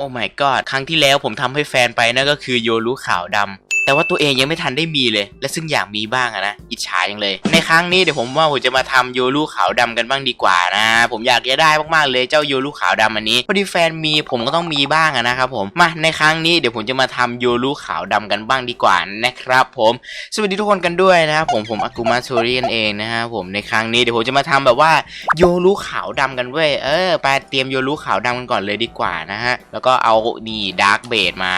โอ้ my god ครั้งที่แล้วผมทำให้แฟนไปนั่นก็คือโยรุขาวดำ แต่ว่าตัวเองยังไม่ทันได้มีเลย และซึ่งอยากมีบ้างอะนะ อิจฉาจังเลย ในครั้งนี้เดี๋ยวผมว่าผมจะมาทำโยรุขาวดำกันบ้างดีกว่านะ ผมอยากจะได้มากๆเลยเจ้าโยรุขาวดำอันนี้ พอดีแฟนมีผมก็ต้องมีบ้างอะนะครับผม มาในครั้งนี้เดี๋ยวผมจะมาทำโยรุขาวดำกันบ้างดีกว่านะครับผม สวัสดีทุกคนกันด้วยนะครับผม ผมอากุมาโซริกันเองนะครับผม ในครั้งนี้เดี๋ยวผมจะมาทำแบบว่าโยรุขาวดำกันเว้ย เออ ไปเตรียมโยรุขาวดำกันก่อนเลยดีกว่านะฮะ แล้วก็เอานี่ดาร์กเบดมา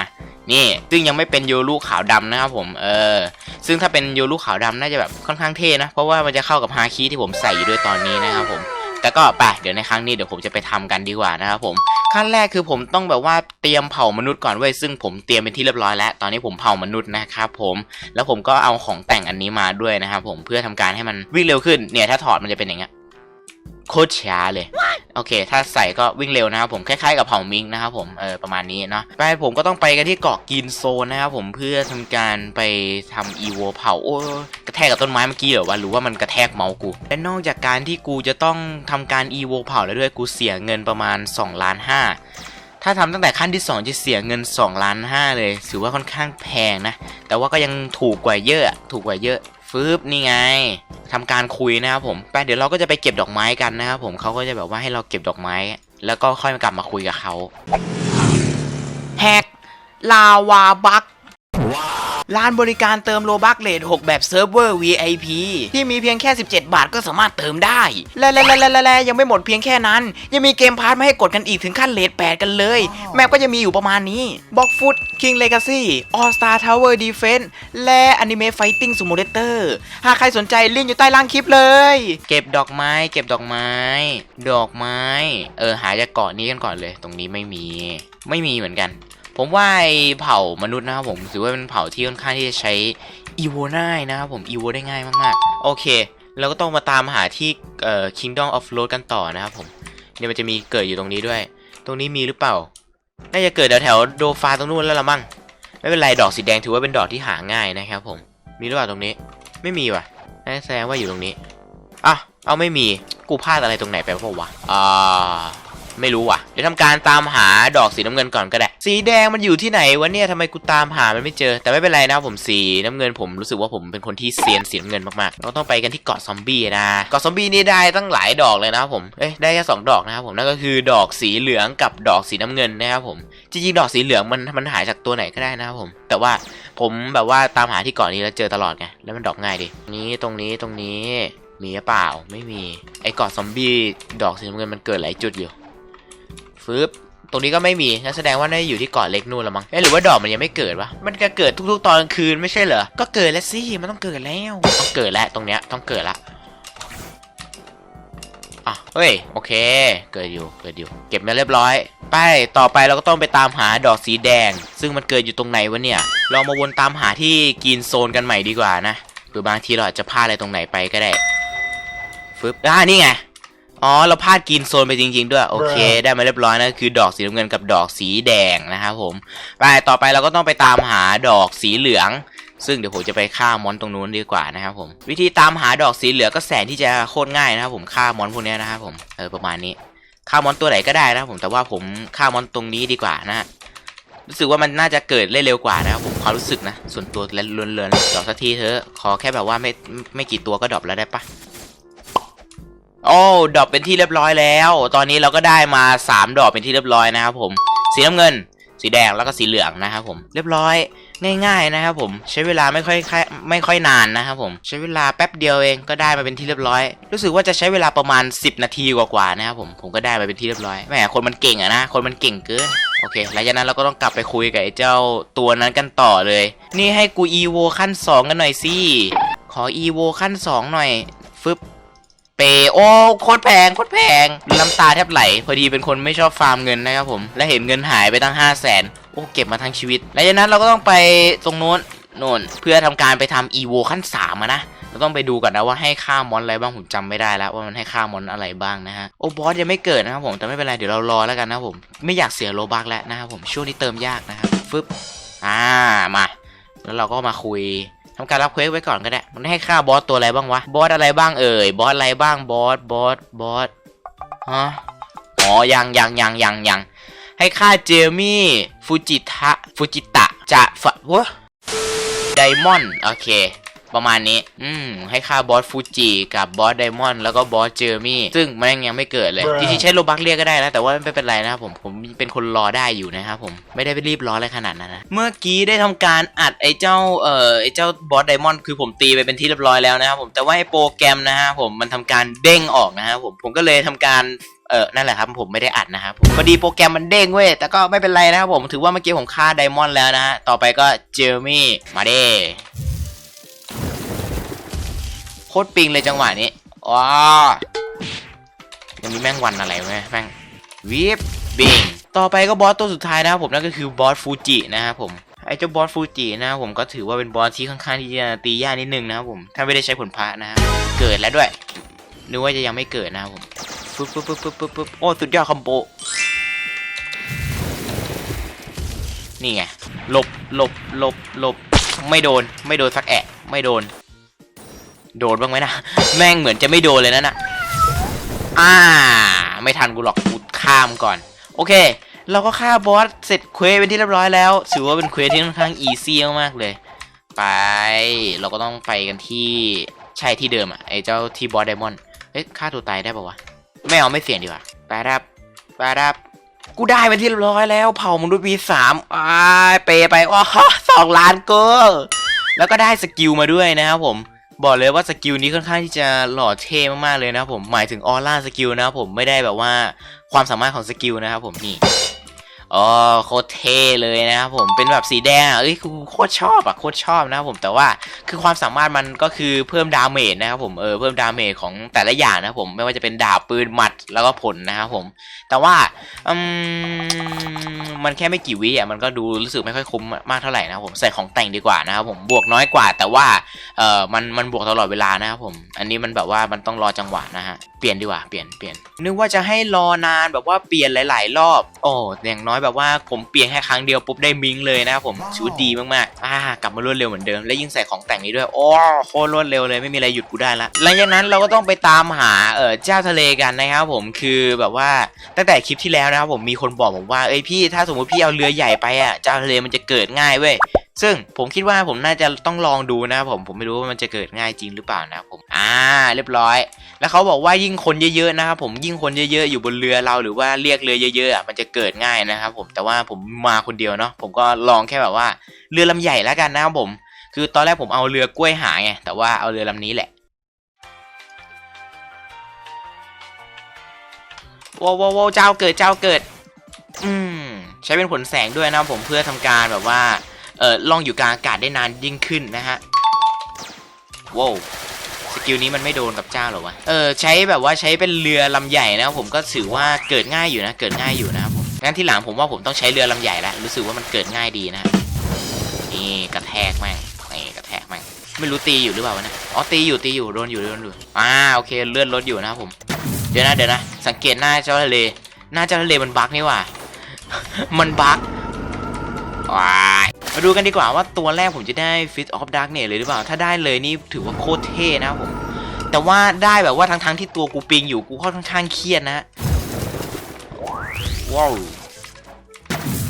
นี่ซึ่งยังไม่เป็นโยรุขาวดำนะครับผมเออซึ่งถ้าเป็นโยรุขาวดำน่าจะแบบค่อนข้างเท่นะ เพราะว่ามันจะเข้ากับฮาคิที่ผมใส่อยู่ด้วยตอนนี้นะครับผมแต่ก็ไปเดี๋ยวในครั้งนี้เดี๋ยวผมจะไปทำกันดีกว่านะครับผมขั้นแรกคือผมต้องแบบว่าเตรียมเผ่ามนุษย์ก่อนเว้ยซึ่งผมเตรียมเป็นที่เรียบร้อยแล้ว ตอนนี้ผมเผ่ามนุษย์นะครับผมแล้วผมก็เอาของแต่งอันนี้มาด้วยนะครับผมเพื่อทำการให้มันวิ่งเร็วขึ้นเนี่ยถ้าถอดมันจะเป็นอย่างเงี้ย โคตรช้าเลย โอเค ถ้าใส่ก็วิ่งเร็วนะครับผมคล้ายๆกับเผ่ามิงนะครับผมเออประมาณนี้เนาะไปผมก็ต้องไปกันที่เกาะกินโซนนะครับผมเพื่อทำการไปทำอีโวเผาโอ้กระแทกกับต้นไม้เมื่อกี้เหรอวะหรือว่ามันกระแทกเมาส์กูและนอกจากการที่กูจะต้องทำการอีโวเผาแล้วด้วยกูเสียเงินประมาณ2ล้านห้าถ้าทำตั้งแต่ขั้นที่ 2 จะเสียเงิน2ล้านห้าเลยถือว่าค่อนข้างแพงนะ แต่ว่าก็ยังถูกกว่าเยอะ ถูกกว่าเยอะ ฟืบนี่ไงทำการคุยนะครับผมไปเดี๋ยวเราก็จะไปเก็บดอกไม้กันนะครับผมเขาก็จะแบบว่าให้เราเก็บดอกไม้ แล้วก็ค่อยกลับมาคุยกับเขาแฮกลาวาบักร้า นบริการเติมโลบักเลท6แบบเซิร์ฟเวอร์ VIP ที่มีเพียงแค่ 17 บาทก็สามารถเติมได้ และและและและและยังไม่หมดเพียงแค่นั้น ยังมีเกมพาร์ทมาให้กดกันอีกถึงขั้นเลท8 กันเลย แมปก็จะมีอยู่ประมาณนี้บ็อกฟุต King Legacy All Star Tower Defense และ Anime Fighting Simulator หากใครสนใจลิงก์อยู่ใต้ล่างคลิปเลย เก็บดอกไม้ เก็บดอกไม้ ดอกไม้ เออหาจากเกาะนี้กันก่อนเลย ตรงนี้ไม่มี ไม่มีเหมือนกัน ผมว่าไอเผ่ามนุษย์นะครับผมถือว่าเป็นเผ่าที่ค่อนข้างที่จะใช้อีโวง่ายนะครับผมอีโวได้ง่ายมากๆ โอเค เราก็ต้องมาตามหาที่เอ่อ Kingdom of Road กันต่อนะครับผมเนี่ยมันจะมีเกิดอยู่ตรงนี้ด้วย ตรงนี้มีหรือเปล่า น่าจะเกิดแถวๆโดฟาตรงนู้นแล้วละมั้งไม่เป็นไรดอกสีแดงถือว่าเป็นดอกที่หาง่ายนะครับผมมีหรือเปล่าตรงนี้ ไม่มีว่ะนั่นแสดงว่าอยู่ตรงนี้อะเอาไม่มีกูพลาดอะไรตรงไหนไปเปล่าวะอ่า ไม่รู้ว่ะเดี๋ยวทำการตามหาดอกสีน้ำเงินก่อนก็ได้ สีแดงมันอยู่ที่ไหนวะเนี่ยทำไมกูตามหามันไม่เจอ แต่ไม่เป็นไรนะผมสีน้ำเงินผมรู้สึกว่าผมเป็นคนที่เซียนสีน้ำเงินมากๆเราต้องไปกันที่เกาะซอมบี้นะเกาะซอมบี้นี่ได้ตั้งหลายดอกเลยนะครับผมเอ้ยได้แค่สองดอกนะครับผมนั่นก็คือดอกสีเหลืองกับดอกสีน้ำเงินนะครับผมจริงๆดอกสีเหลืองมันมันหายจากตัวไหนก็ได้นะครับผม แต่ว่าผมแบบว่าตามหาที่เกาะนี้แล้วเจอตลอดไงแล้วมันดอกง่ายดินี้ตรงนี้ตรงนี้มีหรือเปล่าไม่มีไอ้เกาะซอมบี้ดอกสีน้ำเงินมันเกิดหลายจุดอยู่ ฟึบตรงนี้ก็ไม่มีนั่นแสดงว่าน่าจะอยู่ที่เกาะเล็กนู่นละมั้งเอ๊ะหรือว่าดอกมันยังไม่เกิดวะ มันจะเกิดทุกๆ ตอนกลางคืนไม่ใช่เหรอ ก็เกิดแล้วสิ มันต้องเกิดแล้ว ต้องเกิดแล้วตรงเนี้ยต้องเกิดละอะเฮ้ย โอเค เกิดอยู่ เกิดอยู่ เก็บมาเรียบร้อย ไป ต่อไปเราก็ต้องไปตามหาดอกสีแดง ซึ่งมันเกิดอยู่ตรงไหนวะเนี่ย เรามาวนตามหาที่กินโซนกันใหม่ดีกว่านะ หรือบางทีเราอาจจะพลาดอะไรตรงไหนไปก็ได้ฟึบอ่านี่ไง อ๋อ เราพลาดกินโซนไปจริง ๆ ด้วย โอเค ได้มาเรียบร้อยนะ คือดอกสีน้ำเงินกับดอกสีแดงนะครับผม ไป ต่อไปเราก็ต้องไปตามหาดอกสีเหลือง ซึ่งเดี๋ยวผมจะไปฆ่ามอนตรงนู้นดีกว่านะครับผม วิธีตามหาดอกสีเหลืองก็แสนที่จะโคตรง่ายนะครับผมฆ่ามอนพวกเนี้ยนะครับผม เออ ประมาณนี้ ฆ่ามอนตัวไหนก็ได้นะครับผม แต่ว่าผมฆ่ามอนตรงนี้ดีกว่านะฮะรู้สึกว่ามันน่าจะเกิดเร็วกว่านะครับผมความรู้สึกนะ ส่วนตัวและเลือนๆดอกสักทีเถอะ ขอแค่แบบว่าไม่ไม่กี่ตัวก็ดรอปแล้วได้ปะ โอ้ดอกเป็นที่เรียบร้อยแล้ว ตอนนี้เราก็ได้มา3ดอกเป็นที่เรียบร้อยนะครับผม สีน้ำเงิน สีแดงแล้วก็สีเหลืองนะครับผม เรียบร้อยง่ายๆนะครับผมใช้เวลาไม่ค่อยคไม่ค่อยนานนะครับผมใช้เวลาแป๊บเดียวเองก็ได้มาเป็นที่เรียบร้อย รู้สึกว่าจะใช้เวลาประมาณ 10 นาทีกว่าๆนะครับผมผมก็ได้มาเป็นที่เรียบร้อยแหมคนมันเก่งอะนะคนมันเก่งเกินโอเคหลังจากนั้นเราก็ต้องกลับไปคุยกับไอ้เจ้าตัวนั้นกันต่อเลย นี่ให้กูอีโวขั้น 2 กันหน่อยสิขออีโวขั้น 2 หน่อยฟึบ เปโอ้โคตรแพงโคตรแพงน้ำตาแทบไหล พอดีเป็นคนไม่ชอบฟาร์มเงินนะครับผม และเห็นเงินหายไปตั้ง 5 0 0แสนโอ้เก็บมาทั้งชีวิตหลังจากนั้นเราก็ต้องไปตรงโน้นโน่นเพื่อทำการไปทำอีโวขั้น3อะนะเราต้องไปดูก่อนนะว่าให้ค่ามอนอะไรบ้างผมจำไม่ได้แล้วว่ามันให้ค่ามอนอะไรบ้างนะฮะโอ้บอสยังไม่เกิดนะครับผมแต่ไม่เป็นไรเดี๋ยวเรารอแล้วกันนะผมไม่อยากเสียโลบักแล้วนะครับผมช่วงนี้เติมยากนะครับฟึบอ่ามา แล้วเราก็มาคุย ทำการรับเควสไว้ก่อนก็ได้ มันให้ค่าบอสตัวอะไรบ้างวะ บอสอะไรบ้างเอ่ย บอสอะไรบ้าง บอส บอส บอสฮะอ๋อ ยังยังยังยังยังให้ฆ่าเจมี่ ฟูจิทะ ฟูจิตะ จะฟะวะไดมอนด์ โอเค ประมาณนี้ อืม ให้ฆ่าบอสฟูจิกับบอสไดมอนด์แล้วก็บอสเจอมี่ ซึ่งมันยังไม่เกิดเลย Bruh จริงๆใช้โลบักเรียกก็ได้นะ แต่ว่าไม่เป็นไรนะครับผม ผมเป็นคนรอได้อยู่นะครับผม ไม่ได้ไปรีบร้อนอะไรขนาดนั้นนะ เมื่อกี้ได้ทำการอัดไอ้เจ้า เอ่อ ไอ้เจ้าบอสไดมอนด์คือผมตีไปเป็นที่เรียบร้อยแล้วนะครับผม แต่ว่าไอ้โปรแกรมนะฮะผม มันทำการเด้งออกนะครับผม ผมก็เลยทำการเออ นั่นแหละครับ ผมไม่ได้อัดนะครับผมพอดีโปรแกรมมันเด้งเว้ย แต่ก็ไม่เป็นไรนะครับผม ถือว่าเมื่อกี้ผมฆ่าไดมอนด์แล้วนะฮะ ต่อไปก็เจอร์มี่ มาเด้โคตรปิงเลยจังหวะนี้ว้ายังมีแม่งวันอะไรไหมแม่งวิบบิงต่อไปก็บอสตัวสุดท้ายนะครับผมนั่นก็คือบอสฟูจินะครับผมไอ้เจ้าบอสฟูจินะครับผมก็ถือว่าเป็นบอสที่ค่อนข้างที่จะตียากนิดนึงนะครับผมถ้าไม่ได้ใช้ผลพระนะครับเกิดแล้วด้วยนึกว่าจะยังไม่เกิดนะครับผมปึ๊บปึ๊บปึ๊บปึ๊บปึ๊บปึ๊บโอ้สุดยอดคอมโบนี่ไงหลบหลบหลบหลบไม่โดนไม่โดนสักแอะไม่โดน โดนบ้างไหมนะแม่งเหมือนจะไม่โดนเลยนะน่ะอ่า ไม่ทันกูหรอกกูข้ามก่อน โอเค เราก็ฆ่าบอสเสร็จเควสเป็นที่เรียบร้อยแล้วถือว่าเป็นเควสที่ค่อนข้างอีซี่มากเลย ไปเราก็ต้องไปกันที่ใช่ที่เดิมอะไอ้เจ้าที่บอสไดมอนด์เฮ้ยฆ่าตัวตายได้ปะวะไม่เอาไม่เสี่ยงดีกว่าไปรับไปรับกูได้เป็นที่เรียบร้อยแล้ว เผ่ามนุษย์ปีสามอ่าเปไปว้าสองล้านเกอแล้วก็ได้สกิลมาด้วยนะครับผม บอกเลยว่าสกิลนี้ค่อนข้างที่จะหล่อเท่มากๆเลยนะครับผมหมายถึงออร่าสกิลนะครับผมไม่ได้แบบว่าความสามารถของสกิลนะครับผมนี่ อ๋อโคตรเท่เลยนะครับผมเป็นแบบสีแดงเอ้ยกูโคตรชอบอะโคตรชอบนะครับผมแต่ว่าคือความสามารถมันก็คือเพิ่มดาเมจนะครับผมเออเพิ่มดาเมจของแต่ละอย่างนะครับผมไม่ว่าจะเป็นดาบปืนหมัดแล้วก็ผลนะครับผม แต่ว่าอืมมันแค่ไม่กี่วิอะมันก็ดูรู้สึกไม่ค่อยคุ้มมากเท่าไหร่นะครับผมใส่ของแต่งดีกว่านะครับผมบวกน้อยกว่า แต่ว่าเออมันมันบวกตลอดเวลานะครับผม อันนี้มันแบบว่ามันต้องรอจังหวะนะฮะเปลี่ยนดีกว่าเปลี่ยนเปลี่ยนนึกว่าจะให้รอนานแบบว่าเปลี่ยนหลาย ๆ รอบโอ้อย่างน้อยแบบว่าผมเปลี่ยนแค่ครั้งเดียวปุ๊บได้มิงเลยนะครับผมชีวิตดีมากๆอ่ากลับมารวดเร็วเหมือนเดิม และยิ่งใส่ของแต่งนี้ด้วย โอ้โคตรรวดเร็วเลยไม่มีอะไรหยุดกูได้ละหลังจากนั้นเราก็ต้องไปตามหาเออเจ้าทะเลกันนะครับผมคือแบบว่าตั้งแต่คลิปที่แล้วนะครับผมมีคนบอกผมว่าเอ้ยพี่ถ้าสมมติพี่เอาเรือใหญ่ไปอะเจ้าทะเลมันจะเกิดง่ายเว้ย ซึ่งผมคิดว่าผมน่าจะต้องลองดูนะครับผมผมไม่รู้ว่ามันจะเกิดง่ายจริงหรือเปล่านะครับผมอ่าเรียบร้อย แล้วเขาบอกว่ายิ่งคนเยอะๆนะครับผมยิ่งคนเยอะๆอยู่บนเรือเราหรือว่าเรียกเรือเยอะๆอะมันจะเกิดง่ายนะครับผมแต่ว่าผมมาคนเดียวเนาะผมก็ลองแค่แบบว่าเรือลำใหญ่แล้วกันนะครับผม คือตอนแรกผมเอาเรือกล้วยหาไงแต่ว่าเอาเรือลำนี้แหละว้าวว้าวว้าวเจ้าเกิดเจ้าเกิด อืมใช้เป็นผลแสงด้วยนะครับผมเพื่อทำการแบบว่า เออล่องอยู่กลางอากาศได้นานยิ่งขึ้นนะฮะว้าวสกิลนี้มันไม่โดนกับเจ้าหรอวะ เออใช้แบบว่าใช้เป็นเรือลำใหญ่นะครับผมก็ถือว่าเกิดง่ายอยู่นะ เกิดง่ายอยู่นะครับผมงั้นที่หลังผมว่าผมต้องใช้เรือลำใหญ่แล้วรู้สึกว่ามันเกิดง่ายดีนะฮะนี่กระแทกแม่งนี่กระแทกแม่งไม่รู้ตีอยู่หรือเปล่าวะเนี่ยอ๋อตีอยู่ตีอยู่โดนอยู่โดนอยู่อ่าโอเคเลื่อนรถอยู่นะครับผม เดี๋ยวนะเดี๋ยวนะสังเกตหน้าเจ้าทะเลหน้าเจ้าทะเลมันบั๊กนี่ว่ามันบั๊กว้าย มาดูกันดีกว่าว่าตัวแรกผมจะได้ Fit of Darkness เลยหรือเปล่า ถ้าได้เลยนี่ถือว่าโคตรเท่นะครับผม แต่ว่าได้แบบว่าทั้งๆที่ตัวกูปิงอยู่กูค่อนข้างเครียดนะฮะว้าว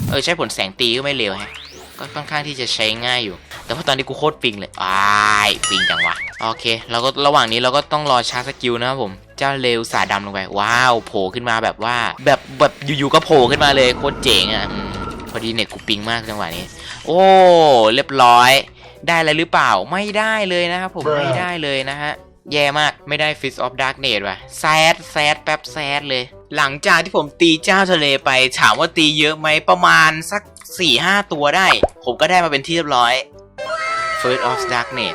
เออใช้ผลแสงตีก็ไม่เร็วฮะก็ค่อนข้างที่จะใช้ง่ายอยู่ แต่ว่าตอนนี้กูโคตรปิงเลยอ้ายปิงจังวะโอเคเราก็ระหว่างนี้เราก็ต้องรอชาร์จสกิลนะครับผมเจ้าเร็วสาดำลงไปว้าวโผล่ขึ้นมาแบบว่า แบบแบบอยู่ๆก็โผล่ขึ้นมาเลยโคตรเจ๋งอะอืม พอดีเน็ตกูปิงมากจังหวะนี้ โอ้เรียบร้อย ได้อะไรหรือเปล่าไม่ได้เลยนะครับผม Bruh ไม่ได้เลยนะฮะแย่มากไม่ได้ Fist of Darkness ว่ะแซดแซดแป๊บแซดเลย หลังจากที่ผมตีเจ้าทะเลไป ถามว่าตีเยอะไหมประมาณสัก 4-5 ตัวได้ ผมก็ได้มาเป็นที่เรียบร้อย First of Darkness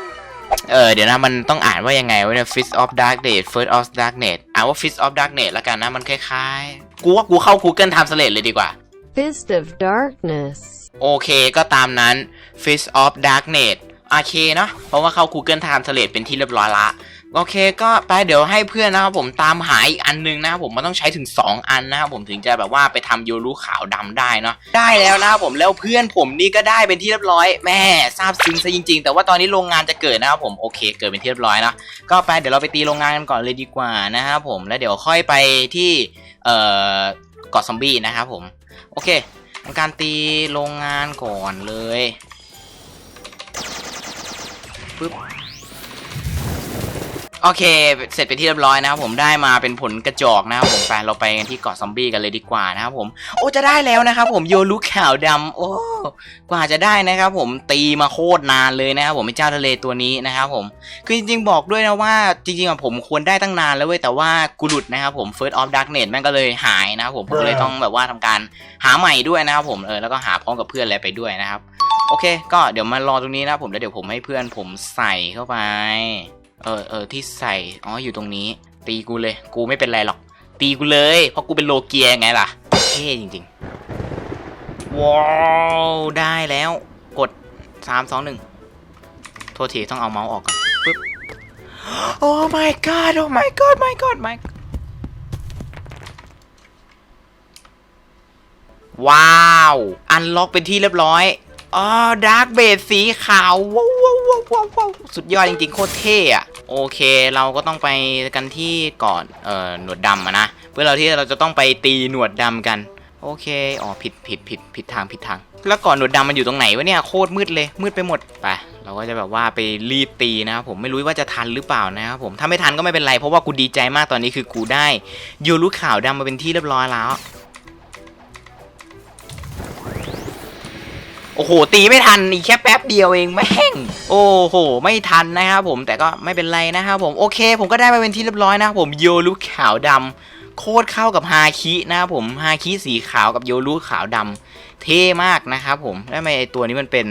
เออเดี๋ยวนะมันต้องอ่านว่ายังไงวะเนี่ย Fist of Darkness First of Darkness อ่านว่า Fist of Darkness ละกันนะมันคล้ายๆ กูว่ากูเข้า Google Translate เลยดีกว่า Fist of Darkness. โอเคก็ตามนั้น Fist of Darkness โอเคเนาะเพราะว่าเข้า Google Translate เป็นที่เรียบร้อยละโอเคก็ไปเดี๋ยวให้เพื่อนนะครับผมตามหาอีกอันนึงนะครับผมมันต้องใช้ถึง 2 อันนะครับผมถึงจะแบบว่าไปทำโยรุขาวดำได้เนาะได้แล้วนะครับผมแล้วเพื่อนผมนี่ก็ได้เป็นที่เรียบร้อยแม่ซาบซึ้งซะจริง ๆ แต่ว่าตอนนี้โรงงานจะเกิดนะครับผมโอเค เกิดเป็นที่เรียบร้อยเนาะก็ไปเดี๋ยวเราไปตีโรงงานกันก่อนเลยดีกว่านะครับผมแล้วเดี๋ยวค่อยไปที่เอ่อ กาะซอมบี้นะครับผม โอเคทำการตีโรงงานก่อนเลยปึ๊บ โอเค เสร็จไปนที่เรียบร้อยนะครับผมได้มาเป็นผลกระจอกนะครับผมไปเราไปกันที่เกาะซอมบี้กันเลยดีกว่านะครับผม โอ้จะได้แล้วนะครับผมโยลุขาวดำโอ้กว่าจะได้นะครับผมตีมาโคตรนานเลยนะครับผมไอ้เจ้าทะเลตัวนี้นะครับผมคือจริงๆบอกด้วยนะว่าจริงๆอะผมควรได้ตั้งนานแล้วเว้ยแต่ว่ากูหลุดนะครับผม First of Darkness แม่งก็เลยหายนะครับผมก็เลยต้องแบบว่าทำการหาใหม่ด้วยนะครับผมเออแล้วก็หาพร้อมกับเพื่อนอะไรไปด้วยนะครับโอเค ก็เดี๋ยวมารอตรงนี้นะครับผมแล้วเดี๋ยวผมให้เพื่อนผมใส่เข้าไป เออเออที่ใส่อ๋ออยู่ตรงนี้ ตีกูเลย กูไม่เป็นไรหรอก ตีกูเลย เพราะกูเป็นโลเกียไงล่ะเท่จริงๆ ว้าวได้แล้วกด3 2 1โทษทีต้องเอาเมาส์ออกก่อนปึ๊บโอ้ my god โอ้ my god my god my ว้าว อันล็อกเป็นที่เรียบร้อย อ๋อดาร์กเบสสีขาวว้า วว้าวว้าวว้าวว้าวสุดยอดจริงๆ โคตรเท่อะโอเค เราก็ต้องไปกันที่ก่อนเอ่อหนวดดำอะนะ เพื่อเราที่เราจะต้องไปตีหนวดดำกัน โอเค อ๋อ ผิดผิดผิดผิดทางผิดทาง แล้วก่อนหนวดดำมันอยู่ตรงไหนวะเนี่ย โคตรมืดเลย มืดไปหมด ไป เราก็จะแบบว่าไปรีบตีนะครับผม ไม่รู้ว่าจะทันหรือเปล่านะครับผม ถ้าไม่ทันก็ไม่เป็นไร เพราะว่ากูดีใจมากตอนนี้คือกูได้ยูรุขาวดำมาเป็นที่เรียบร้อยแล้ว โอ้โห ตีไม่ทันอีกแค่แป๊บเดียวเองแม่ง โอ้โห ไม่ทันนะครับผมแต่ก็ไม่เป็นไรนะครับผมโอเค ผมก็ได้มาเป็นที่เรียบร้อยนะครับผมโยรุขาวดำโคตรเข้ากับฮาคินะครับผมฮาคิสีขาวกับโยรุขาวดำเท่มากนะครับผมแล้วทำไมไอตัวนี้มันเป็น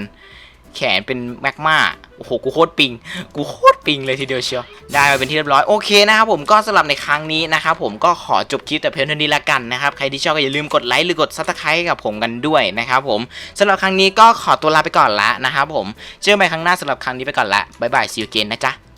แขนเป็นแมกมาโอ้โหกูโคตรปิง กูโคตร ปิงเลยทีเดียวเชียวได้มาเป็นที่เรียบร้อยโอเคนะครับผมก็สำหรับในครั้งนี้นะครับผมก็ขอจบคลิปแต่เพียงเท่านี้ละกันนะครับใครที่ชอบก็อย่าลืมกดไลค์หรือกดซับสไครต์กับผมกันด้วยนะครับผมสำหรับครั้งนี้ก็ขอตัวลาไปก่อนละนะครับผมเจอกันใหม่ครั้งหน้าสำหรับครั้งนี้ไปก่อนละบ๊ายบายซีอูเกนนะจ๊ะ